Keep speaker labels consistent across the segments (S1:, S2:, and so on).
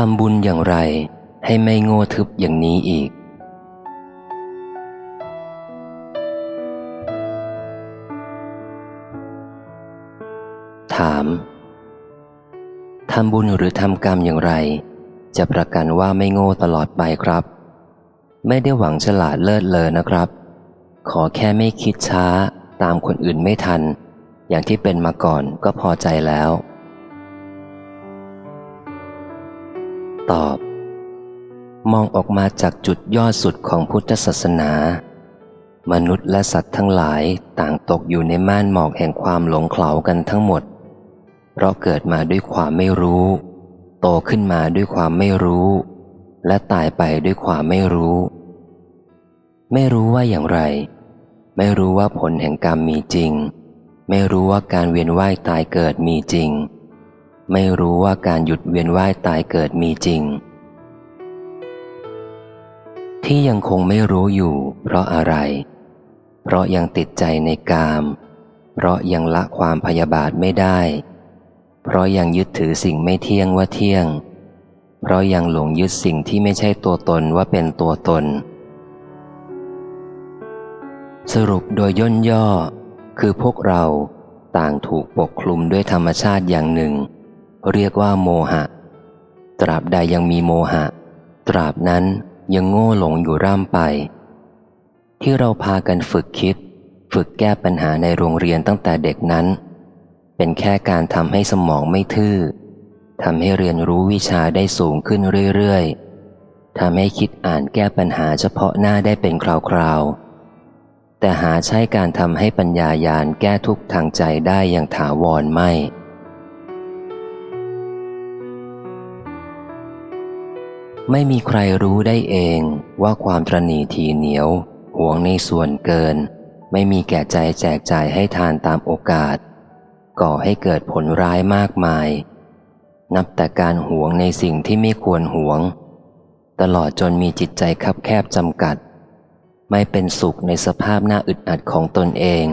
S1: ทำบุญอย่างไรให้ไม่โง่ทึบอย่างนี้อีก ถามทำบุญหรือทำกรรมอย่างไร จะประกันว่าไม่โง่ตลอดไปครับ ไม่ได้หวังฉลาดเลิศเลอนะครับ ขอแค่ไม่คิดช้าตามคนอื่นไม่ทัน อย่างที่เป็นมาก่อนก็พอใจแล้ว ตอบ มองออกมาจากจุดยอดสุดของพุทธศาสนา มนุษย์และสัตว์ทั้งหลายต่างตกอยู่ในม่านหมอกแห่งความหลงเขลากันทั้งหมด เพราะเกิดมาด้วยความไม่รู้ โตขึ้นมาด้วยความไม่รู้ และตายไปด้วยความไม่รู้ ไม่รู้ว่าอย่างไร ไม่รู้ว่าผลแห่งกรรมมีจริง ไม่รู้ว่าการเวียนว่ายตายเกิดมีจริง ไม่รู้ว่าการหยุดเวียนว่ายตายเกิดมีจริง ที่ยังคงไม่รู้อยู่ เพราะอะไร เพราะยังติดใจในกาม เพราะยังละความพยาบาทไม่ได้ เพราะยังยึดถือสิ่งไม่เที่ยงว่าเที่ยง เพราะยังหลงยึดสิ่งที่ไม่ใช่ตัวตนว่าเป็นตัวตน สรุปโดยย่นย่อคือพวกเราต่างถูกปกคลุมด้วยธรรมชาติอย่างหนึ่ง เรียกว่าโมหะ ตราบใดยังมีโมหะ ตราบนั้นยังโง่หลงอยู่ร่ำไป ที่เราพากันฝึกคิด ฝึกแก้ปัญหาในโรงเรียนตั้งแต่เด็กนั้น เป็นแค่การทำให้สมองไม่ทื่อทำให้เรียนรู้วิชาได้สูงขึ้นเรื่อยๆทำให้คิดอ่านแก้ปัญหาเฉพาะหน้าได้เป็นคราวๆแต่หาใช้การทำให้ปัญญายาณแก้ทุกทางใจได้อย่างถาวรไม่ ไม่มีใครรู้ได้เองว่าความตรณีทีเหนียวห่วงในส่วนเกิน ไม่มีแก่ใจแจกจ่ายให้ทานตามโอกาส ก่อให้เกิดผลร้ายมากมาย นับแต่การหวงในสิ่งที่ไม่ควรหวง ตลอดจนมีจิตใจคับแคบจำกัด ไม่เป็นสุขในสภาพหน้าอึดอัดของตนเอง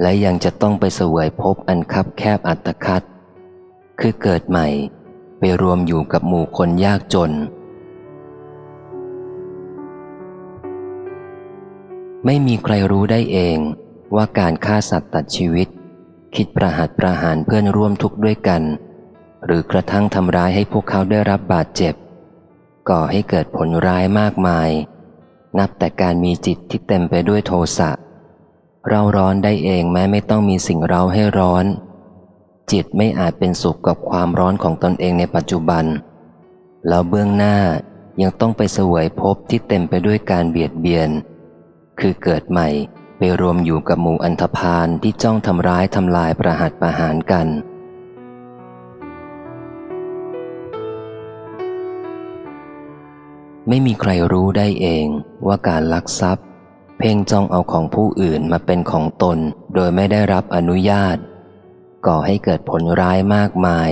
S1: และยังจะต้องไปเสวยภพอันคับแคบอัตคัดคือเกิดใหม่ ไปรวมอยู่กับหมู่คนยากจน ไม่มีใครรู้ได้เองว่าการฆ่าสัตว์ตัดชีวิต คิดประหัตประหารเพื่อนร่วมทุกข์ด้วยกัน หรือกระทั่งทำร้ายให้พวกเขาได้รับบาดเจ็บ ก่อให้เกิดผลร้ายมากมาย นับแต่การมีจิตที่เต็มไปด้วยโทสะเราร้อนได้เองแม้ไม่ต้องมีสิ่งเราให้ร้อน จิตไม่อาจเป็นสุขกับความร้อนของตนเองในปัจจุบัน แล้วเบื้องหน้ายังต้องไปเสวยภพที่เต็มไปด้วยการเบียดเบียน คือเกิดใหม่ไปรวมอยู่กับหมู่อันธพาลที่จ้องทำร้ายทำลายประหัตประหารกัน ไม่มีใครรู้ได้เองว่าการลักทรัพย์ เพ่งจ้องเอาของผู้อื่นมาเป็นของตนโดยไม่ได้รับอนุญาต ก่อให้เกิดผลร้ายมากมาย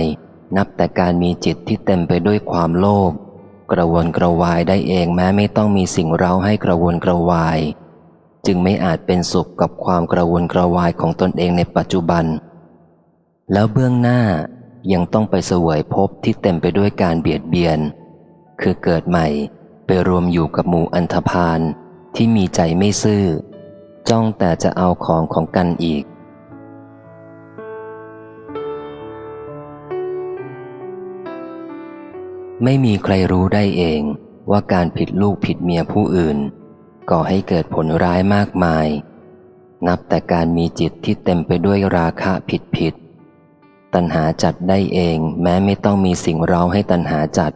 S1: นับแต่การมีจิตที่เต็มไปด้วยความโลภกระวนกระวายได้เองแม้ไม่ต้องมีสิ่งเร้าให้กระวนกระวาย จึงไม่อาจเป็นสุขกับความกระวนกระวายของตนเองในปัจจุบัน แล้วเบื้องหน้ายังต้องไปเสวยภพที่เต็มไปด้วยการเบียดเบียน คือเกิดใหม่ไปรวมอยู่กับหมู่อันธพาลที่มีใจไม่ซื่อ จ้องแต่จะเอาของของกันอีก ไม่มีใครรู้ได้เองว่าการผิดลูกผิดเมียผู้อื่น ก่อให้เกิดผลร้ายมากมาย นับแต่การมีจิตที่เต็มไปด้วยราคะผิดผิด ตัณหาจัดได้เองแม้ไม่ต้องมีสิ่งเร้าให้ตัณหาจัด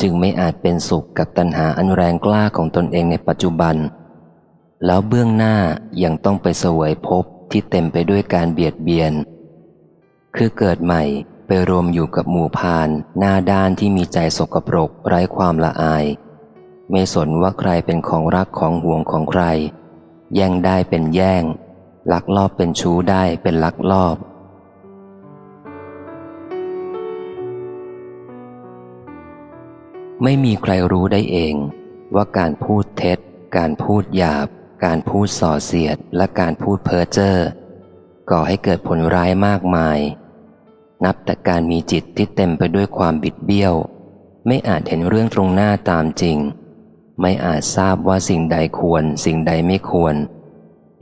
S1: จึงไม่อาจเป็นสุขกับตัณหาอันแรงกล้าของตนเองในปัจจุบัน แล้วเบื้องหน้ายังต้องไปเสวยภพที่เต็มไปด้วยการเบียดเบียน คือเกิดใหม่ ไปรวมอยู่กับหมู่พาน หน้าด้านที่มีใจสกปรกไร้ความละอาย ไม่สนว่าใครเป็นของรักของห่วงของใคร แย่งได้เป็นแย่ง ลักลอบเป็นชู้ได้เป็นลักลอบ ไม่มีใครรู้ได้เอง ว่าการพูดเท็จ การพูดหยาบ การพูดส่อเสียดและการพูดเพ้อเจ้อก่อให้เกิดผลร้ายมากมาย นับแต่การมีจิตที่เต็มไปด้วยความบิดเบี้ยว ไม่อาจเห็นเรื่องตรงหน้าตามจริง ไม่อาจทราบว่าสิ่งใดควร สิ่งใดไม่ควร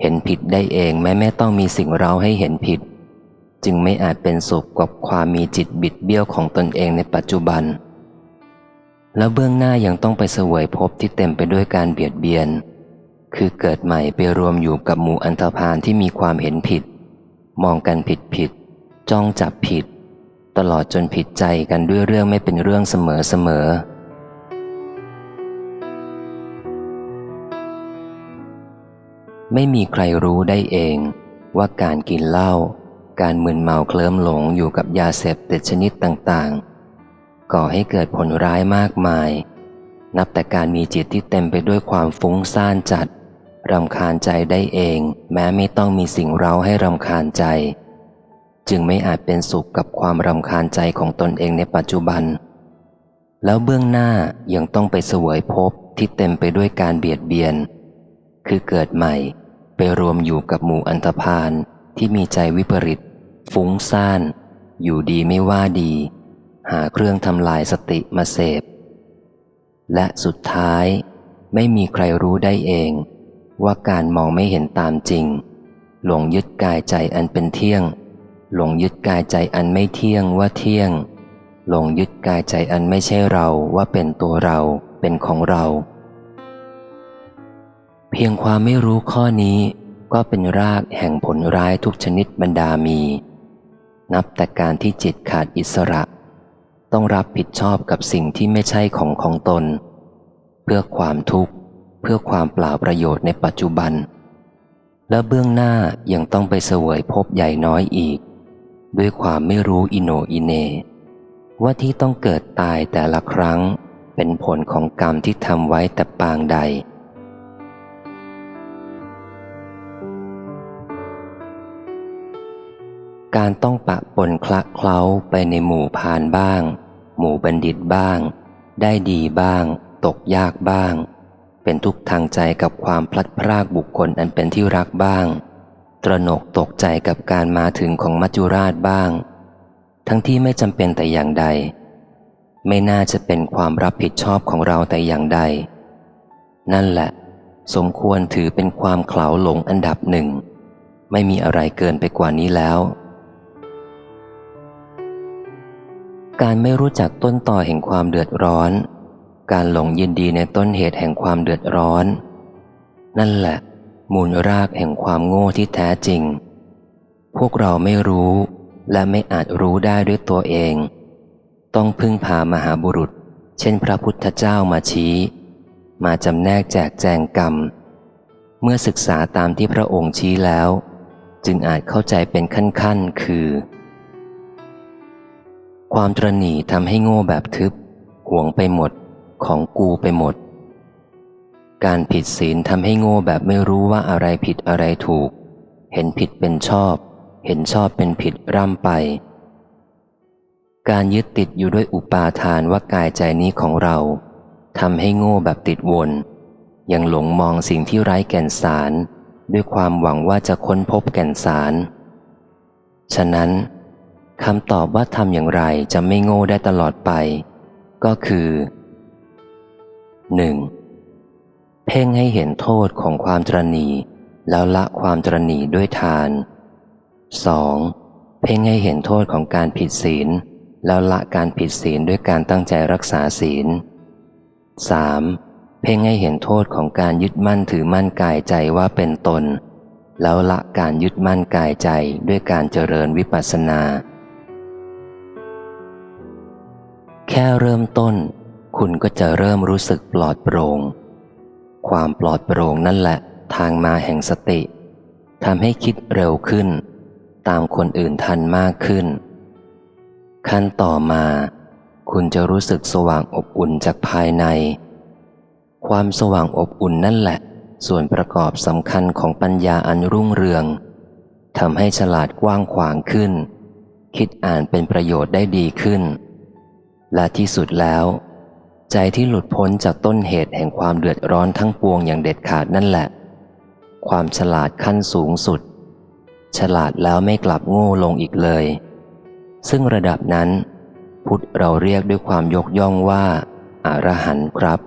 S1: เห็นผิดได้เองแม้ไม่ต้องมีสิ่งเราให้เห็นผิด จึงไม่อาจเป็นสุขกับความมีจิตบิดเบี้ยวของตนเองในปัจจุบัน แล้วเบื้องหน้ายังต้องไปเสวยภพที่เต็มไปด้วยการเบียดเบียน คือเกิดใหม่ไปรวมอยู่กับหมู่อันธพาลที่มีความเห็นผิด มองกันผิดผิด จ้องจับผิด ตลอดจนผิดใจกันด้วยเรื่องไม่เป็นเรื่องเสมอเสมอไม่มีใครรู้ได้เองว่าการกินเหล้า การมึนเมาเคลิ้มหลงอยู่กับยาเสพติดชนิดต่างๆ ก่อให้เกิดผลร้ายมากมาย นับแต่การมีจิตที่เต็มไปด้วยความฟุ้งซ่านจัด รำคาญใจได้เอง แม้ไม่ต้องมีสิ่งเร้าให้รำคาญใจ จึงไม่อาจเป็นสุขกับความรำคาญใจของตนเองในปัจจุบัน แล้วเบื้องหน้ายังต้องไปเสวยภพที่เต็มไปด้วยการเบียดเบียน คือเกิดใหม่ไปรวมอยู่กับหมู่อันธพาลที่มีใจวิปริต ฟุ้งซ่าน อยู่ดีไม่ว่าดี หาเครื่องทำลายสติมาเสพ และสุดท้ายไม่มีใครรู้ได้เอง ว่าการมองไม่เห็นตามจริง หลงยึดกายใจอันเป็นเที่ยง หลงยึดกายใจอันไม่เที่ยงว่าเที่ยง หลงยึดกายใจอันไม่ใช่เราว่าเป็นตัวเรา เป็นของเรา เพียงความไม่รู้ข้อนี้ ก็เป็นรากแห่งผลร้ายทุกชนิดบรรดามี นับแต่การที่จิตขาดอิสระ ต้องรับผิดชอบกับสิ่งที่ไม่ใช่ของของตน เพื่อความทุกข์ เพื่อความเปล่าประโยชน์ในปัจจุบันและเบื้องหน้ายังต้องไปเสวยภพใหญ่น้อยอีก ด้วยความไม่รู้อิโนอิเน ว่าที่ต้องเกิดตายแต่ละครั้ง เป็นผลของกรรมที่ทำไว้แต่ปางใด การต้องปะปนคละเคล้าไปในหมู่พานบ้าง หมู่บัณฑิตบ้าง ได้ดีบ้าง ตกยากบ้าง เป็นทุกข์ทางใจกับความพลัดพรากบุคคลอันเป็นที่รักบ้าง ตระหนกตกใจกับการมาถึงของมัจจุราชบ้าง ทั้งที่ไม่จำเป็นแต่อย่างใด ไม่น่าจะเป็นความรับผิดชอบของเราแต่อย่างใด นั่นแหละ สมควรถือเป็นความเขลาหลงอันดับหนึ่ง ไม่มีอะไรเกินไปกว่านี้แล้ว การไม่รู้จักต้นต่อแห่งความเดือดร้อน การหลงยินดีในต้นเหตุแห่งความเดือดร้อน นั่นแหละ มูลรากแห่งความโง่ที่แท้จริง พวกเราไม่รู้และไม่อาจรู้ได้ด้วยตัวเอง ต้องพึ่งพามหาบุรุษ เช่นพระพุทธเจ้ามาชี้ มาจำแนกแจกแจงกรรม เมื่อศึกษาตามที่พระองค์ชี้แล้ว จึงอาจเข้าใจเป็นขั้นๆ คือ ความตรณีทำให้โง่แบบทึบ ห่วงไปหมดของกูไปหมด การผิดศีลทำให้โง่แบบไม่รู้ว่าอะไรผิดอะไรถูก เห็นผิดเป็นชอบ เห็นชอบเป็นผิดร่ำไป การยึดติดอยู่ด้วยอุปาทานว่ากายใจนี้ของเราทำให้โง่แบบติดวน ยังหลงมองสิ่งที่ไร้แก่นสาร ด้วยความหวังว่าจะค้นพบแก่นสาร ฉะนั้นคำตอบว่าทำอย่างไรจะไม่โง่ได้ตลอดไป ก็คือ 1. เพ่งให้เห็นโทษของความตรณีแล้วละความตรณีด้วยทาน 2. เพ่งให้เห็นโทษของการผิดศีล แล้วละการผิดศีลด้วยการตั้งใจรักษาศีล 3. เพ่งให้เห็นโทษของการยึดมั่นถือมั่นกายใจว่าเป็นตน แล้วละการยึดมั่นกายใจด้วยการเจริญวิปัสสนา แค่เริ่มต้น คุณก็จะเริ่มรู้สึกปลอดโปร่ง ความปลอดโปร่งนั่นแหละ ทางมาแห่งสติทำให้คิดเร็วขึ้น ตามคนอื่นทันมากขึ้น ขั้นต่อมา คุณจะรู้สึกสว่างอบอุ่นจากภายใน ความสว่างอบอุ่นนั่นแหละ ส่วนประกอบสำคัญของปัญญาอันรุ่งเรืองทำให้ฉลาดกว้างขวางขึ้น คิดอ่านเป็นประโยชน์ได้ดีขึ้น และที่สุดแล้ว ใจที่หลุดพ้นจากต้นเหตุแห่งความเดือดร้อนทั้งปวงอย่างเด็ดขาดนั่นแหละ ความฉลาดขั้นสูงสุด ฉลาดแล้วไม่กลับโง่ลงอีกเลย ซึ่งระดับนั้น พุทธเราเรียกด้วยความยกย่องว่าอารหันต์ครับ